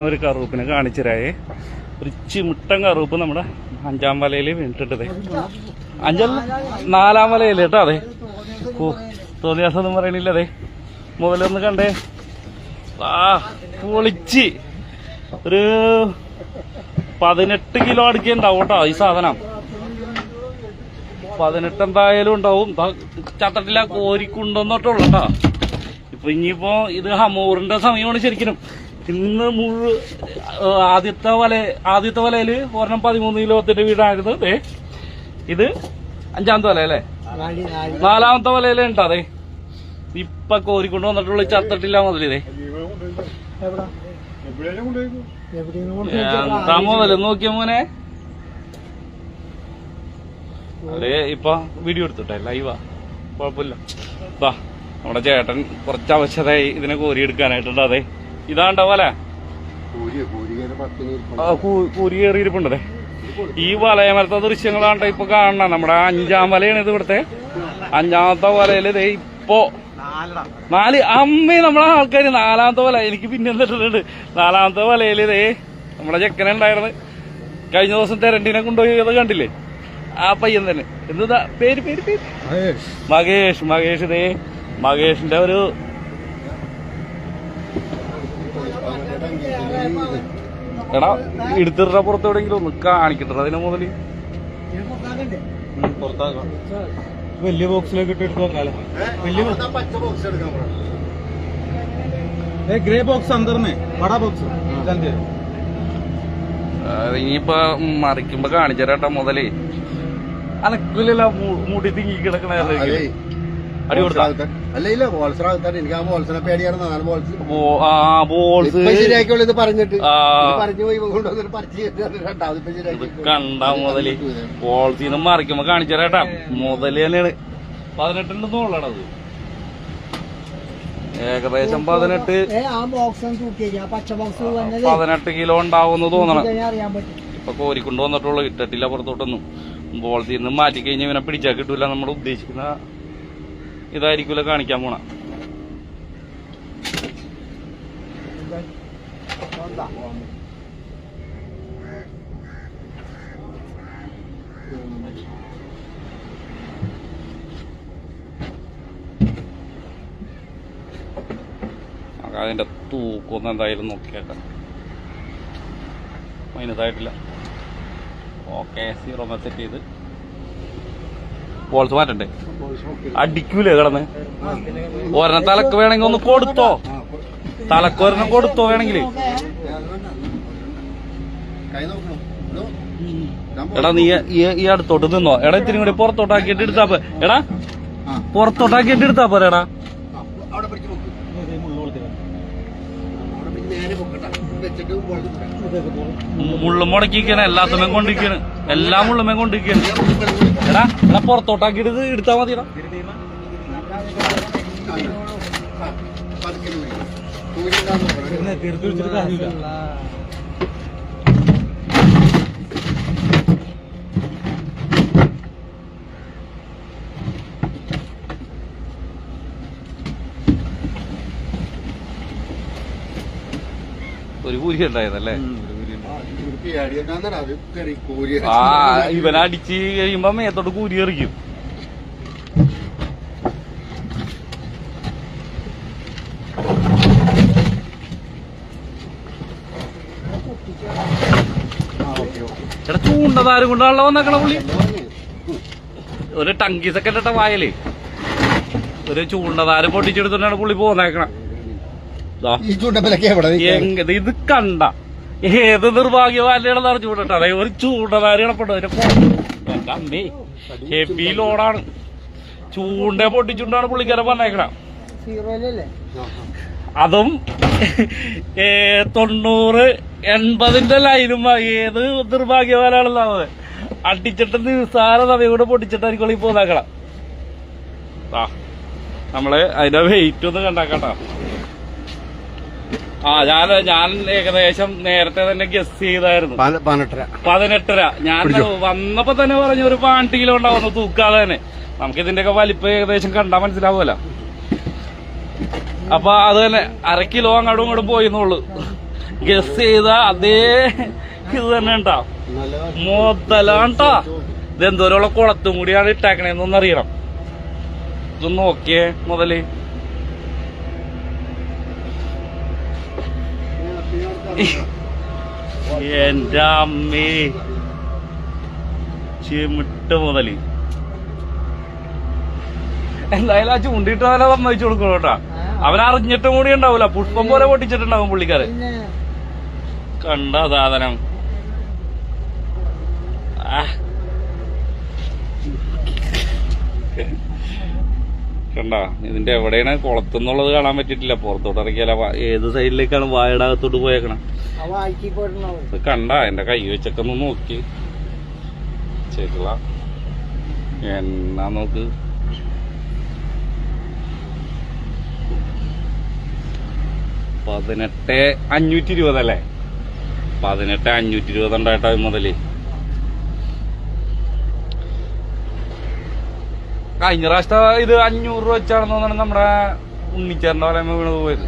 ഒരു കറുപ്പിനെ കാണിച്ചുതരായേ ഒരു ചിമിട്ടൻ കറുപ്പ് നമ്മുടെ അഞ്ചാം വലയിൽ വീണിട്ടിട്ടത് അഞ്ചല്ല നാലാം വലയിൽ കേട്ടോ അതെ തോന്നിയാസൊന്നും പറയണില്ല അതെ മുതലൊന്ന് കണ്ടേ. ആ പൊളിച്ച്. ഒരു പതിനെട്ട് കിലോ അടുക്കി ഉണ്ടാവും കേട്ടോ ഈ സാധനം. പതിനെട്ട് എന്തായാലും ഉണ്ടാവും. ചട്ടത്തില കോരിക്കുണ്ടെന്നോട്ടുള്ളൂ കേട്ടോ ഇപ്പൊ ഇനിയിപ്പോ ഇത് ഹമൂറിന്റെ സമയമാണ് ശരിക്കും ഇന്ന് മുഴു ആദ്യത്തെ വല ആദ്യത്തെ വലയിൽ ഒരെണ്ണം പതിമൂന്ന് കിലോത്തിന്റെ വീടായിരുന്നു. അതെ ഇത് അഞ്ചാമത്തെ വല അല്ലേ? നാലാമത്തെ വലയിലേ ഉണ്ടോ അതെ ഇപ്പൊ കോരിക്കൊണ്ട് വന്നിട്ടുള്ള ചത്തട്ടില്ല മുതലിതേ എന്താ മുതൽ നോക്കിയ മോനെ? അതെ ഇപ്പൊ വീഡിയോ എടുത്തിട്ടെ ലൈവാ കുഴപ്പമില്ല. നമ്മുടെ ചേട്ടൻ കുറച്ച് ആവശ്യതായി ഇതിനെ കോരി എടുക്കാനായിട്ടുണ്ട് അതെ. ഇതാണ്ടാവല്ലേ കൂരി ഈ വലയമരത്തെ ദൃശ്യങ്ങളാണ്ട ഇപ്പൊ കാണണം നമ്മുടെ അഞ്ചാം വലയാണ് ഇത് ഇവിടുത്തെ. അഞ്ചാമത്തെ വലയിൽ ദേ ഇപ്പോ നാല്. അമ്മേ നമ്മളെ ആൾക്കാര് നാലാമത്തെ വല. എനിക്ക് പിന്നെ എന്തിട്ടുണ്ട് നാലാമത്തെ വലയിൽ ദേ നമ്മുടെ ചെക്കനെ ഉണ്ടായിരുന്നു. കഴിഞ്ഞ ദിവസം തെരണ്ടിനെ കൊണ്ടുപോയി അത് കണ്ടില്ലേ? ആ പയ്യൻ തന്നെ. എന്താ പേര് പേര് പേര്. മകേഷ് മകേഷ് ദേ. മകേഷിന്റെ ഒരു എടാ എടുത്തിട്ട പുറത്ത് എവിടെയെങ്കിലും ഒന്ന് കാണിക്കട്ടെ അതിന് മുതൽ. വലിയ ബോക്സിലേക്ക് ഇട്ട് എടുത്ത് നോക്കാലോ വലിയ ഗ്രേ ബോക്സ് അന്തർന്നേ വടാ ബോക്സ് ഇനിയിപ്പോ മറിക്കുമ്പോ കാണിച്ചേരാട്ടാ മുതലേ. അനക്കില്ല മുടി തിങ്ങി കിടക്കണ അടി കൊടുത്താ? അല്ല ഇല്ല ബോൾസർ എനിക്ക് ആ ബോൾസിനെ പേടിയായിരുന്നു. നാല് ബോൾസ് ആ ബോൾസ്. ഇപ്പൊ ശരിയാക്കിയുള്ളൂ ഇത് പറഞ്ഞിട്ട്. പറഞ്ഞു പോയി കൊണ്ടുവന്നിട്ട് പറിച്ച് രണ്ടാമത് ഇപ്പൊ ഇത് ശരിയാക്കി കണ്ട മുതൽ ബോൾസിന്ന് മറിക്കുമ്പോ കാണിച്ചേരാട്ടാ മുതൽ തന്നെയാണ്. പതിനെട്ടിന്റെ തോളാണത് ഏകദേശം പതിനെട്ട് പതിനെട്ട് കിലോ ഉണ്ടാവുമെന്ന് തോന്നണം. ഇപ്പൊ കോരിക്കൊണ്ട് വന്നിട്ടുള്ളൂ ഇട്ടിട്ടില്ല പുറത്തോട്ടൊന്നും. ബോൾ തീർന്ന് മാറ്റി കഴിഞ്ഞാൽ ഇവനെ പിടിച്ചാൽ കിട്ടൂല നമ്മൾ ഉദ്ദേശിക്കുന്ന ഇതായിരിക്കൂല കാണിക്കാൻ പോണ. അതിന്റെ തൂക്കൊന്നും എന്തായാലും നോക്കിയേക്കാം. മൈനസായിട്ടില്ല ഓക്കെ സീറോ സെറ്റ് ചെയ്ത്. ബോൾസ് മാറ്റണ്ടേ അടിക്കൂലേ കിടന്ന്. ഒരെണ്ണം തലക്ക് വേണമെങ്കിൽ ഒന്ന് കൊടുത്തോ. തലക്ക് ഒരെണ്ണം കൊടുത്തോ വേണമെങ്കിൽ എടാ നീ ഈ- അടുത്തോട്ട് നിന്നോ. എടാ ഇത്തിരി കൂടി പുറത്തോട്ടാക്കിയിട്ട് എടുത്താ പോ എടാ പുറത്തോട്ട് പുറത്തോട്ടാക്കിയിട്ട് എടുത്താ പോരാടാ മുള്ളും മുടക്കിക്കണ എല്ലാത്തുമേ കൊണ്ടിരിക്കണ് എല്ലാ മുള്ളുമേ കൊണ്ടിരിക്കാണ് എടാ എടാ പുറത്തോട്ടാക്കിയിട്ട് ഇത്. തീർത്ത് വെച്ചിട്ട് കാര്യമില്ല ഒരു പൂരി ഉണ്ടായതല്ലേ ആ ഇവൻ അടിച്ച് കഴിയുമ്പോ മേത്തോട്ട് കൂരി എറിയും. എടാ ചൂണ്ടതാരം കൊണ്ടാണല്ലോ വന്നേക്കണ പുള്ളി. ഒരു ടങ്കി സെക്കൻഡ് ഇട്ട വായൽ. ഒരു ചൂണ്ടതാരം പൊട്ടിച്ചെടുത്തിട്ടാണ് പുള്ളി പോന്നേക്കണ. ഇത് കണ്ട. ഏത് നിർഭാഗ്യവാലിയാണെന്നാണ് ചൂണ്ടട്ട അതെ ഒരു ചൂണ്ടതാരി കിടപ്പുണ്ട് അതിന്റെ പോ- അമ്മേ ഹെവി ലോഡാണ് ചൂണ്ട പൊട്ടിച്ചുണ്ടാണ് പുള്ളിക്കാരെ പറഞ്ഞേക്കണ. അതും തൊണ്ണൂറ് എൺപതിന്റെ ലൈനും ഏത് നിർഭാഗ്യവാനാണെന്നാണ് അടിച്ചിട്ട് നിസ്സാര സമയം പൊട്ടിച്ചിട്ടായിരിക്കും ഈ പോന്നാക്കണം. നമ്മൾ അതിന്റെ വെയിറ്റ് ഒന്ന് കണ്ടാക്കട്ടോ. ആ ഞാൻ ഞാൻ ഏകദേശം നേരത്തെ തന്നെ ഗസ് ചെയ്തായിരുന്നു. പതിനെട്ടര. പതിനെട്ടര. ഞാൻ വന്നപ്പോ തന്നെ പറഞ്ഞു ഒരു പാണ്ട് കിലോ ഉണ്ടാവുന്നു തൂക്കാതെ തന്നെ. നമുക്ക് ഇതിന്റെയൊക്കെ വലിപ്പം ഏകദേശം കണ്ടാ മനസ്സിലാവുമല്ലോ. അപ്പൊ അത് തന്നെ അര കിലോ അങ്ങോട്ടും ഇങ്ങോട്ടും പോയിന്നുള്ളു. ഗസ് ചെയ്ത അതേ ഇത് തന്നെ ഉണ്ടാ. മുതലാണ്ടാ. ഇതെന്തോരമുള്ള കുളത്തും കൂടിയാണ് ഇട്ടാക്കണേന്നൊന്നറിയണം. ഇതൊന്ന് നോക്കിയേ മുതൽ. എന്റെ അമ്മേ. ചിമിട്ട് മുതൽ. എന്തായാലും ആ ചൂണ്ടിട്ടാ സമ്മതിച്ചു കൊടുക്കണം കേട്ടാ. അവനറിഞ്ഞിട്ടും കൂടി ഉണ്ടാവൂല. പുഷ്പം പോലെ പൊട്ടിച്ചിട്ടുണ്ടാവും പുള്ളിക്കാര്. കണ്ട സാധനം. ആ. കണ്ട ഇതിന്റെ എവിടെയാണ് കുളത്തുന്നുള്ളത് കാണാൻ പറ്റിയിട്ടില്ല. പുറത്തോട്ട് ഇറക്കിയാല ഏത് സൈഡിലേക്കാണ് വായടകത്തോട്ട് പോയേക്കണം? ഇത് കണ്ട എന്റെ കൈ വെച്ചൊക്കെ ഒന്ന് നോക്കി. ശരില്ല എന്നാ നോക്ക്. പതിനെട്ട് അഞ്ഞൂറ്റി ഇരുപതല്ലേ പതിനെട്ട് അഞ്ഞൂറ്റി ഇരുപത് ഉണ്ടായിട്ടാ മുതൽ. കഴിഞ്ഞ പ്രാവശ്യത്തെ ഇത് അഞ്ഞൂറ് രൂപ വെച്ചാണെന്ന് തോന്നുന്നു നമ്മുടെ ഉണ്ണിച്ചേറിന്റെ പറയുമ്പോ വീണത് പോയത്.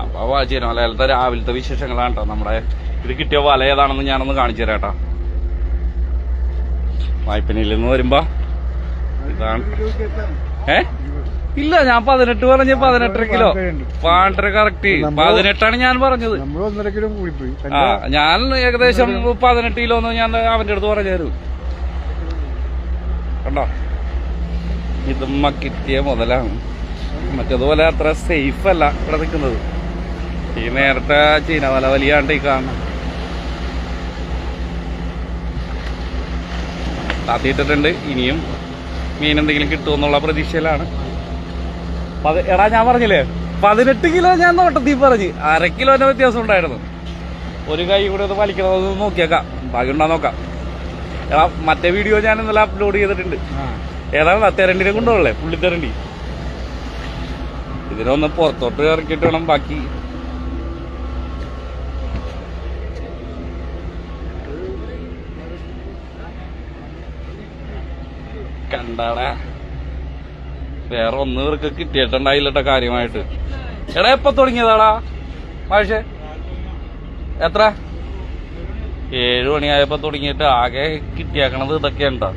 അപ്പൊ മലയാളത്തെ രാവിലത്തെ വിശേഷങ്ങളാണ് കേട്ടോ. നമ്മുടെ ഇത് കിട്ടിയ വല ഏതാണെന്ന് ഞാനൊന്ന് കാണിച്ചു തരാം കേട്ടോ. വായ്പനയിൽ നിന്ന് വരുമ്പോ ഇതാണ്. ഏ? ഇല്ല ഞാൻ പതിനെട്ട് പറഞ്ഞ് പതിനെട്ടര കിലോ. പാണ്ടര കറക്റ്റ് പതിനെട്ടാണ് ഞാൻ പറഞ്ഞത്. ഒന്നര കിലോ കൂടിപ്പോയി. ആ ഞാൻ ഏകദേശം പതിനെട്ട് കിലോ എന്ന് ഞാൻ അവന്റെ അടുത്ത് പറഞ്ഞു കണ്ടോ? ഇതുമ്മ കിട്ടിയ മുതലാണ്. മറ്റേതുപോലെ അത്ര സേഫ് അല്ല ഇവിടെ നിൽക്കുന്നത്. ഈ നേരത്തെ ചീന വല വലിയാണ്ട് ഈ കാണണം താത്തിയിട്ടിട്ടുണ്ട്. ഇനിയും മീൻ എന്തെങ്കിലും കിട്ടുമെന്നുള്ള പ്രതീക്ഷയിലാണ്. എടാ ഞാൻ പറഞ്ഞില്ലേ? പതിനെട്ട് കിലോ ഞാൻ നോട്ടത്തിൽ പറഞ്ഞ്. അര കിലോന്റെ വ്യത്യാസം ഉണ്ടായിരുന്നു. ഒരു കൈ കൂടെ ഒന്ന് വലിക്കണത് നോക്കിയേക്കാം. ബാക്കി ഉണ്ടാ നോക്കാം. എടാ മറ്റേ വീഡിയോ ഞാൻ ഇന്നലെ അപ്ലോഡ് ചെയ്തിട്ടുണ്ട്. ഏതാണ്? തെരണ്ടിനെ കൊണ്ടുപോകല്ലേ പുള്ളി തെരണ്ടി ഇതിനൊന്ന് പുറത്തോട്ട് ഇറക്കിയിട്ട് വേണം ബാക്കി. കണ്ടാടാ. വേറെ ഒന്നും ഇവർക്ക് കിട്ടിയിട്ടുണ്ടായില്ലട്ടോ കാര്യമായിട്ട്. എടാ എപ്പൊ തുടങ്ങിയതാടാ? മാഷേ എത്ര? ഏഴു മണിയായപ്പോ തുടങ്ങിയിട്ട് ആകെ കിട്ടിയാക്കണത് ഇതൊക്കെയുണ്ടോ.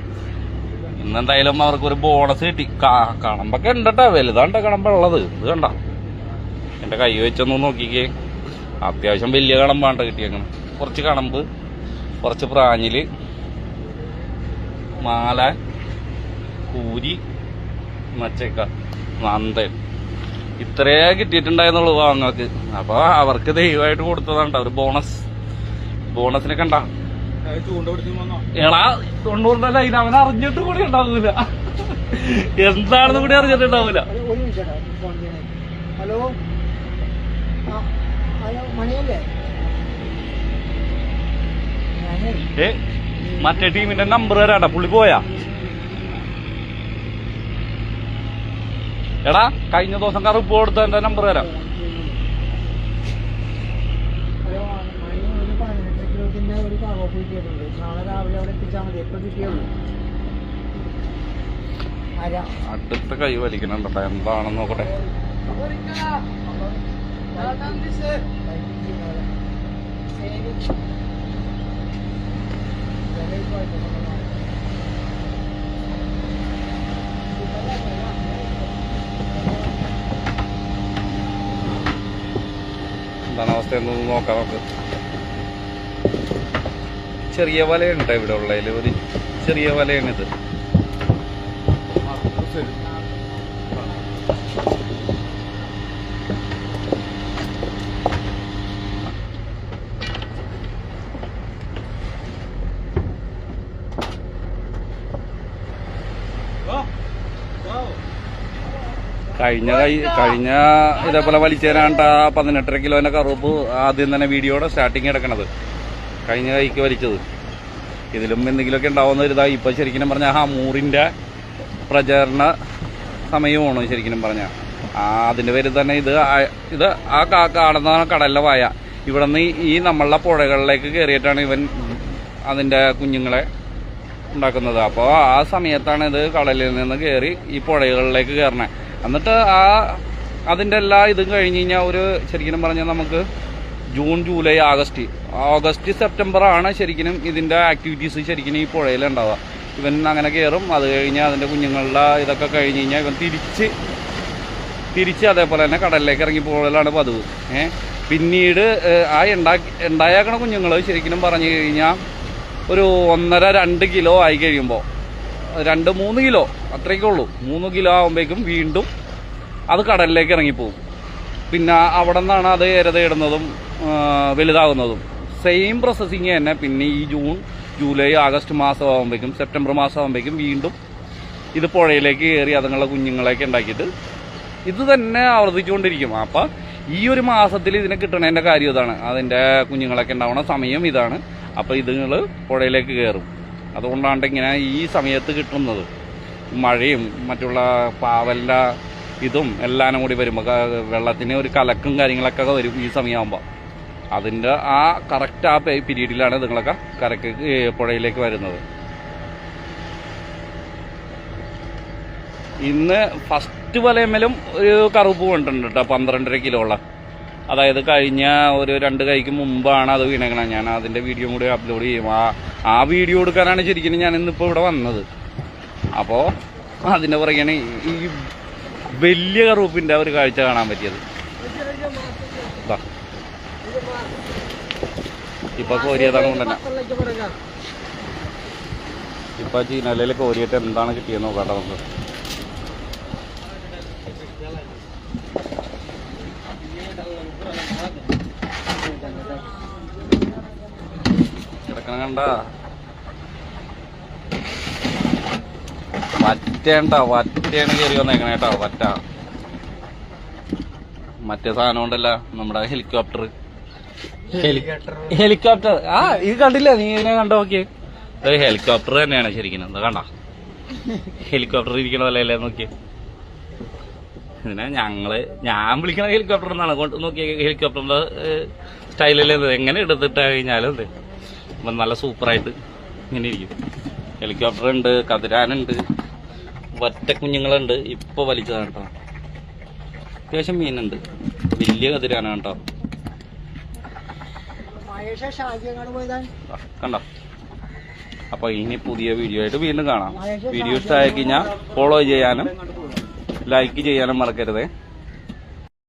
ഇന്നെന്തായാലും അവർക്ക് ഒരു ബോണസ് കിട്ടി കണമ്പൊക്കെ ഉണ്ടട്ടാ വലുതാണ്ട കണമ്പുള്ളത് ഇത് കണ്ട. എന്റെ കൈ വെച്ചൊന്ന് നോക്കിക്കേ. അത്യാവശ്യം വലിയ കണമ്പാണ്ട കിട്ടിയേക്കണം. കുറച്ച് കണമ്പ് കുറച്ച് പ്രാഞ്ഞിൽ മാല കൂരി മച്ചക്ക നന്ദൻ ഇത്രേ കിട്ടിയിട്ടുണ്ടായിരുന്നുള്ളൂ വാങ്ങൾക്ക് അപ്പൊ അവർക്ക് ദൈവമായിട്ട് കൊടുത്തതാണ്ട ഒരു ബോണസ്. ബോണസിനെ കണ്ട. ചൂണ്ട പിടിച്ചു വന്നോ? എടാ തൊണ്ണൂറിന്റെ ഇത് അവൻ അറിഞ്ഞിട്ട് കൂടി ഉണ്ടാവൂല. എന്താണെന്ന് കൂടി അറിഞ്ഞിട്ടുണ്ടാവൂല ഹലോ? ഹലോ മണിയല്ലേ? ഞാനേ. ഏ മറ്റേ ടീമിന്റെ നമ്പർ തരാട്ടാ പുള്ളി പോയാ? എടാ കഴിഞ്ഞ ദിവസം കറുപ്പ് കൊടുത്ത എന്റെ നമ്പർ തരാം. അടുത്ത കൈ വലിക്കണുണ്ടോ എന്താണെന്ന് നോക്കട്ടെ. എന്താണ് അവസ്ഥ എന്ന് നോക്കാം നമുക്ക്. ചെറിയ വലയുണ്ട് ഇവിടെ ഉള്ളതിൽ ഒരു ചെറിയ വലയാണിത്. കഴിഞ്ഞ കഴിഞ്ഞ ഇതേപോലെ വലിച്ചേരാണ്ട പതിനെട്ടര കിലോന്റെ കറുപ്പ് ആദ്യം തന്നെ വീഡിയോയുടെ സ്റ്റാർട്ടിങ് എടുക്കണത്. കഴിഞ്ഞ കൈക്ക് വലിച്ചത്. ഇതിലും എന്തെങ്കിലുമൊക്കെ ഉണ്ടാവുന്ന ഒരു ഇതാ ഇപ്പൊ ശരിക്കും പറഞ്ഞ ആ മൂറിന്റെ പ്രചാരണ സമയമാണ് ശരിക്കും പറഞ്ഞ. ആ അതിന്റെ പേരിൽ തന്നെ ഇത് ഇത് ആ കാ- കാണുന്ന കടലിലെ വായ. ഇവിടെ നിന്ന് ഈ നമ്മളുടെ പുഴകളിലേക്ക് കയറിയിട്ടാണ് ഇവൻ അതിന്റെ കുഞ്ഞുങ്ങളെ ഉണ്ടാക്കുന്നത്. അപ്പോൾ ആ സമയത്താണ് ഇത് കടലിൽ നിന്ന് കയറി ഈ പുഴകളിലേക്ക് കയറണേ. എന്നിട്ട് ആ അതിന്റെ എല്ലാ ഇതും കഴിഞ്ഞ് കഴിഞ്ഞാൽ ഒരു ശരിക്കും പറഞ്ഞാൽ നമുക്ക് June July August. August September ആണ് ശരിക്കും ഇതിന്റെ ആക്ടിവിറ്റീസ് ശരിക്കും ഈ പുഴയിലുണ്ടാവുക ഇവൻ അങ്ങനെ കയറും അത് കഴിഞ്ഞ് അതിന്റെ കുഞ്ഞുങ്ങളുടെ ഇതൊക്കെ കഴിഞ്ഞ് കഴിഞ്ഞാൽ ഇവൻ തിരിച്ച് തിരിച്ച് അതേപോലെ തന്നെ കടലിലേക്ക് ഇറങ്ങി പോകലാണ് പതിവ്. ഏഹ് പിന്നീട് ആ ഉണ്ടാക്കി ഉണ്ടായേക്കണ കുഞ്ഞുങ്ങൾ ശരിക്കും പറഞ്ഞു കഴിഞ്ഞാൽ ഒരു ഒന്നര രണ്ട് കിലോ ആയി കഴിയുമ്പോൾ രണ്ട് മൂന്ന് കിലോ അത്രയൊക്കെ ഉള്ളൂ. മൂന്ന് കിലോ ആകുമ്പോഴേക്കും വീണ്ടും അത് കടലിലേക്ക് ഇറങ്ങിപ്പോവും. പിന്നെ അവിടെ നിന്നാണ് അത് ഇരതയിടുന്നതും വലുതാകുന്നതും. സെയിം പ്രോസസ്സിങ് തന്നെ. പിന്നെ ഈ ജൂൺ ജൂലൈ ആഗസ്റ്റ് മാസം ആകുമ്പോഴേക്കും സെപ്റ്റംബർ മാസം ആകുമ്പോഴേക്കും വീണ്ടും ഇത് പുഴയിലേക്ക് കയറി അതുങ്ങളുടെ കുഞ്ഞുങ്ങളെയൊക്കെ ഉണ്ടാക്കിയിട്ട് ഇത് തന്നെ ആവർത്തിച്ചുകൊണ്ടിരിക്കും. അപ്പം ഈ ഒരു മാസത്തിൽ ഇതിനെ കിട്ടണതിന്റെ കാര്യം ഇതാണ്. അതിന്റെ കുഞ്ഞുങ്ങളൊക്കെ ഉണ്ടാവുന്ന സമയം ഇതാണ്. അപ്പോൾ ഇതുങ്ങൾ പുഴയിലേക്ക് കയറും. അതുകൊണ്ടാണ് ഇങ്ങനെ ഈ സമയത്ത് കിട്ടുന്നത്. മഴയും മറ്റുള്ള പാവല്ല ഇതും എല്ലാം കൂടി വരുമ്പോൾ വെള്ളത്തിന് ഒരു കലക്കും കാര്യങ്ങളൊക്കെ വരും ഈ സമയമാകുമ്പോൾ അതിന്റെ ആ കറക്റ്റ് ആ പീരീഡിലാണ് ഇതുങ്ങളൊക്കെ കരക്ക് പുഴയിലേക്ക് വരുന്നത്. ഇന്ന് ഫസ്റ്റ് വലയമ്മലും ഒരു കറുപ്പ് കൊണ്ടുണ്ട് കേട്ടോ പന്ത്രണ്ടര കിലോ ഉള്ള. അതായത് കഴിഞ്ഞ ഒരു രണ്ട് കൈക്ക് മുമ്പാണ് അത് വീണേക്കണത് ഞാൻ അതിന്റെ വീഡിയോ കൂടി അപ്ലോഡ് ചെയ്യും. ആ ആ വീഡിയോ എടുക്കാനാണ് ശരിക്കും ഞാൻ ഇന്നിപ്പോൾ ഇവിടെ വന്നത്. അപ്പോ അതിന്റെ പുറകെയാണ് ഈ വലിയ കറുപ്പിന്റെ ഒരു കാഴ്ച കാണാൻ പറ്റിയത്. ഇപ്പൊ കോരിയതാണ് കൊണ്ടുതന്നെ ഇപ്പൊ ചീനാലയിൽ കോരിയിട്ട് എന്താണ് കിട്ടിയെന്ന് നോക്കാം നമുക്ക്. കണ്ട വറ്റേണ്ട വറ്റേണ് കയറി വന്നേക്കണേ കേട്ടോ വറ്റ. മറ്റേ സാധനം ഉണ്ടല്ല നമ്മുടെ ഹെലികോപ്റ്റർ ഹെലികോപ്റ്റർ ആ ഇത് കണ്ടില്ല നീ ഇതിനെ കണ്ടോ നോക്കിയേ. ഹെലികോപ്റ്റർ തന്നെയാണ് ശരിക്കും. എന്താ കണ്ട? ഹെലികോപ്റ്റർ ഇരിക്കണ പോലെയല്ലേ നോക്കിയേ? ഇതിനെ ഞങ്ങൾ ഞാൻ വിളിക്കണ ഹെലികോപ്റ്റർ എന്നാണ്. നോക്കിയ ഹെലികോപ്റ്ററിന്റെ സ്റ്റൈലല്ലേ എങ്ങനെ എടുത്തിട്ട് കഴിഞ്ഞാലും ഇത്. ഇപ്പം നല്ല സൂപ്പറായിട്ട് ഇങ്ങനെ ഇരിക്കും. ഹെലികോപ്റ്റർ ഉണ്ട് കതിരാനുണ്ട് വറ്റ കുഞ്ഞുങ്ങളുണ്ട്. ഇപ്പോൾ വലിച്ചതാണ് കേട്ടോ. അത്യാവശ്യം മീനുണ്ട്. വലിയ കതിരാനാണ് കേട്ടോ. കണ്ടോ? അപ്പൊ ഇനി പുതിയ വീഡിയോ ആയിട്ട് വീണ്ടും കാണാം. വീഡിയോ ഇഷ്ടമായി കഴിഞ്ഞാൽ ഫോളോ ചെയ്യാനും ലൈക്ക് ചെയ്യാനും മറക്കരുതേ.